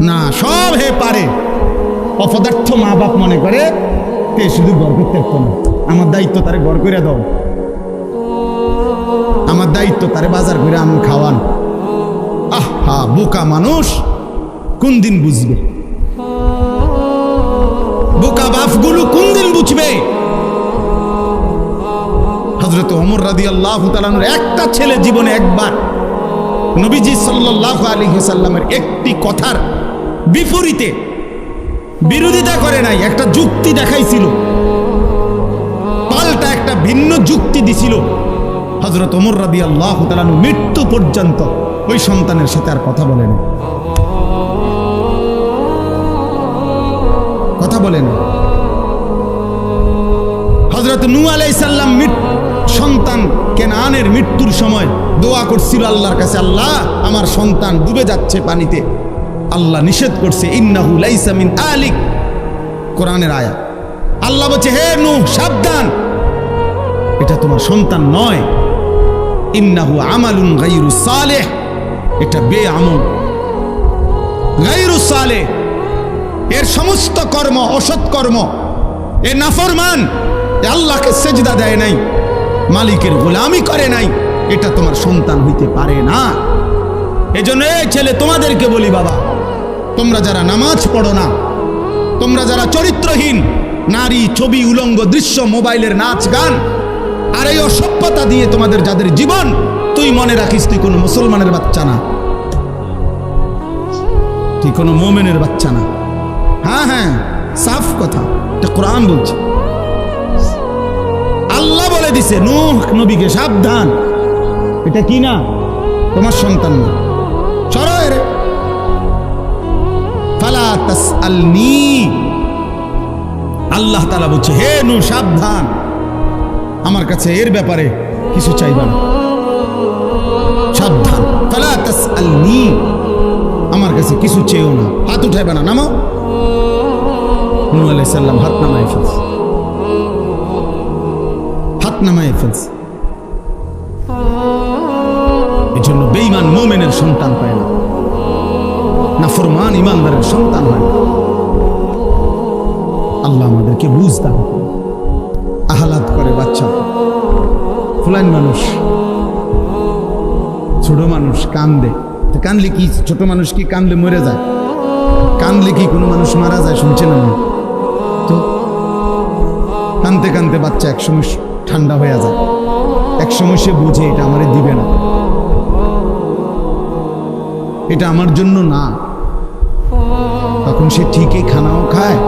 না, সব হে পারে। অপদার্থ মা বাপ মনে করে, তে শুধু করতে পারতো না। আমার দায়িত্ব তারে গড় করে দাও। আমার দায়িত্ব তারে বাজার করে আম খাওয়ান। আহা, বোকা মানুষ। কোন দিন বুঝবে? বোকা বাপগুলো কোন দিন বুঝবে? হজরত অমর রাদি আল্লাহ একটা ছেলে জীবনে একবার নবীজি সাল্লাহ আলী সাল্লামের একটি কথার বিপরীতে বিরোধিতা করে নাই, একটা যুক্তি দেখাইছিল। পাল্টা একটা ভিন্ন যুক্তি দিছিল। হজরত ওমর রাদি আল্লাহ মৃত্যু পর্যন্ত ওই সন্তানের সাথে আর কথা বলেন। কথা বলেন। হজরত নু আলাইসাল্লাম সন্তান কেনানের মৃত্যুর সময় দোয়া করছিল আল্লাহর কাছে, আল্লাহ, আমার সন্তান ডুবে যাচ্ছে পানিতে। আল্লাহ নিষেধ করছে, ইন্নাহু লাইসা মিন আলিক। কোরআনের আয়া আল্লাহ বলছে, হে নু সাবধান। এটা তোমার সন্তান নয়। ইন্নাহু আমালুন গাইরু সালেহ। এটা বে আমল গাইরু সালেহ। এর সমস্ত কর্ম অসৎ কর্ম। এ নাফরমান। আল্লাহকে সেজদা দেয় নাই। মালিকের গোলামি করে নাই, এটা তোমার সন্তান হইতে পারে না। এজন্য এই ছেলে, তোমাদেরকে বলি বাবা, তোমরা যারা নামাজ পড়ো না, তোমরা যারা চরিত্রহীন, নারী, ছবি, উলঙ্গ দৃশ্য, মোবাইলের নাচ, গান, আর এই অসভ্যতা দিয়ে তোমাদের যাদের জীবন, তুই মনে রাখিস, তুই কোনো মুসলমানের বাচ্চা না। তুই কোনো মোমেনের বাচ্চা না। হ্যাঁ হ্যাঁ সাফ কথা, এটা কোরআন বলছে। আল্লাহ বলে দিছে, নূহ নবীকে সাবধান। এটা কি না? তোমার সন্তান না। সরয় রে। ফালা তাসআলনি। আল্লাহ তাআলা বলছে, হে নূহ, সাবধান। আমার কাছে এর ব্যাপারে কিছু চাইবা না। সাবধান। ফালা তাসআলনি। আমার কাছে কিছু চেয়েও না। হাত উঠাইবা না। নামো নূহ আলাইহিস সালাম হাত নামায় ফেলছে। নামায় ফেলছে। এই জন্য বেইমান মোমেনের সন্তান পায় না। না ফরমান ইমানদারের সন্তান হয় না। আল্লাহ আমাদেরকে বুঝ দান আহ্লাদ করে বাচ্চা। ফুলাইন মানুষ। ছোট মানুষ কান্দে। তো কানলে কি ছোট মানুষ কি কানলে মরে যায়? কানলে কি কোনো মানুষ মারা যায় শুনছেন আমি তো কানতে কানতে বাচ্চা একসময় ঠান্ডা হয়ে যায়। একসময় সে বুঝে, এটা আমারে দিবে না। এটা আমার জন্য না। তখন সে ঠিকই খানাও খায়।